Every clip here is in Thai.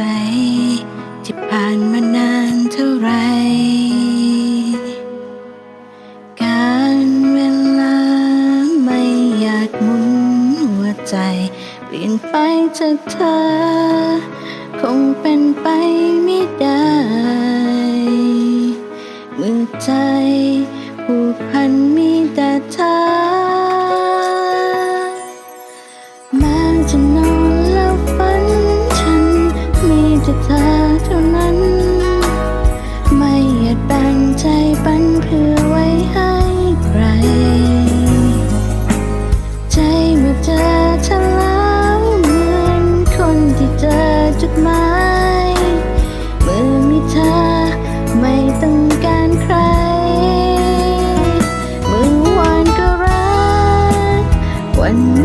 ใจะผ่านมานานเท่าไร การเวลาไม่อยากหมุนหัวใจ เปลี่ยนไปจากเธอ คงเป็นไปไม่ได้ เมื่อใจผูกพันมีแต่เธอ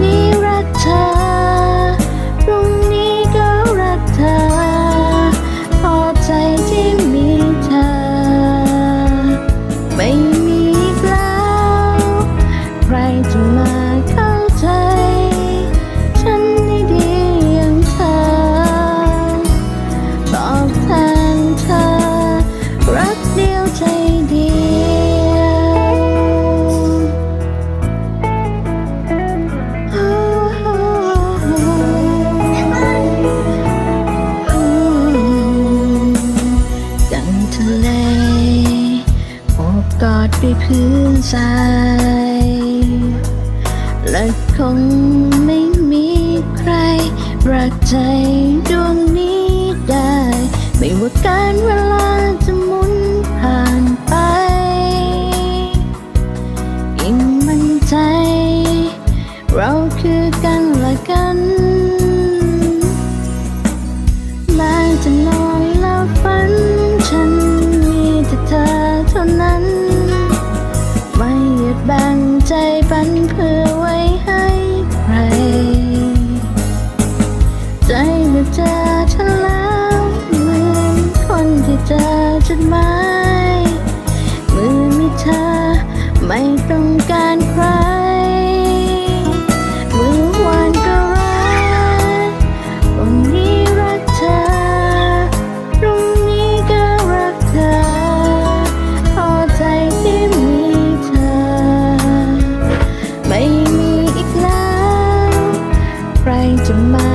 นี้รักเธอ พื้นทรายและคงไม่มีใคร รักใจดวงนี้ได้ ไม่ว่าการเวลา ใจปันเพื่อไว้ให้ใคร ใจไม่เจอฉันแล้วเหมือนคนที่เจอจดหมายมือไม่เธอไม่ต้องการใคร 什么